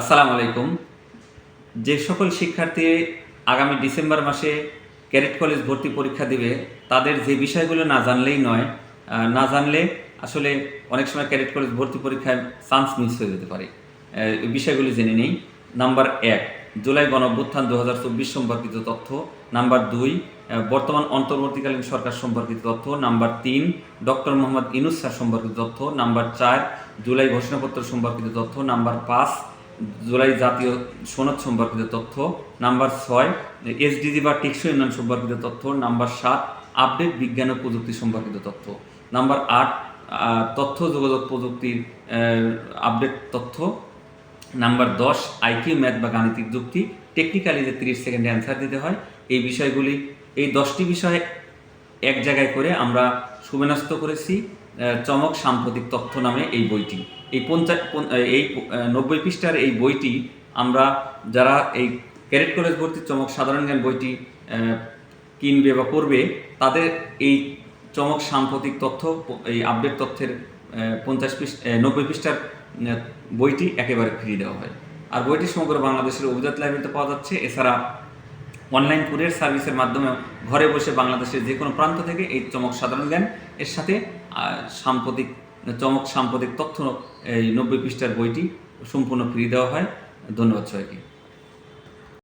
আসসালামু আলাইকুম। যে সকল শিক্ষার্থী আগামী ডিসেম্বর মাসে ক্যাডেট কলেজ ভর্তি পরীক্ষা দিবে, তাদের যে বিষয়গুলো না জানলেই নয় না জানলে আসলে অনেক সময় ক্যাডেট কলেজ ভর্তি পরীক্ষায় চান্স মিস হয়ে যেতে পারে। বিষয়গুলি জেনে নেই। নাম্বার এক, জুলাই গণঅভ্যুত্থান দু হাজার চব্বিশ সম্পর্কিত তথ্য। নাম্বার দুই বর্তমান অন্তর্বর্তীকালীন সরকার সম্পর্কিত তথ্য। নাম্বার তিন, ডক্টর মোহাম্মদ ইনুস স্যার সম্পর্কিত তথ্য। নাম্বার চার, জুলাই ঘোষণাপত্র সম্পর্কিত তথ্য। নাম্বার পাঁচ জুলাই জাতীয় সনদ সম্পর্কিত তথ্য। নাম্বার ছয়, এসডিজি বা টেকসই উন্নয়ন সম্পর্কিত তথ্য। নাম্বার সাত, আপডেট বিজ্ঞান ও প্রযুক্তি সম্পর্কিত তথ্য। নাম্বার আট তথ্য, যোগাযোগ প্রযুক্তির আপডেট তথ্য। নাম্বার দশ, আইকিউ, ম্যাথ বা গাণিতিক যুক্তি। টেকনিক্যালি যে তিরিশ সেকেন্ডে অ্যান্সার দিতে হয়। এই বিষয়গুলি, এই দশটি বিষয় এক জায়গায় করে আমরা সুবিন্যস্ত করেছি চমক সাম্প্রতিক তথ্য নামে এই বইটি। এই পঞ্চাশ এই নব্বই পৃষ্ঠার এই বইটি আমরা যারা এই ক্যারেট কলেজ ভর্তি চমক সাধারণ জ্ঞান বইটি কিনবে বা পড়বে, তাদের এই চমক সাম্প্রতিক তথ্য এই আপডেট তথ্যের পঞ্চাশ পৃষ্ঠা নব্বই পৃষ্ঠার বইটি একেবারে ফ্রি দেওয়া হয়। আর বইটি সমগ্র বাংলাদেশের অভিজাত লাইব্রেরিতে পাওয়া যাচ্ছে। এছাড়া অনলাইন কুরিয়ার সার্ভিসের মাধ্যমে ঘরে বসে বাংলাদেশের যে কোনো প্রান্ত থেকে এই চমক সাধারণ জ্ঞান, এর সাথে সাম্প্রতিক, চমক সাম্প্রতিক তথ্য, এই নব্বই পৃষ্ঠার বইটি সম্পূর্ণ ফ্রি দেওয়া হয়। ধন্যবাদ সবাইকে।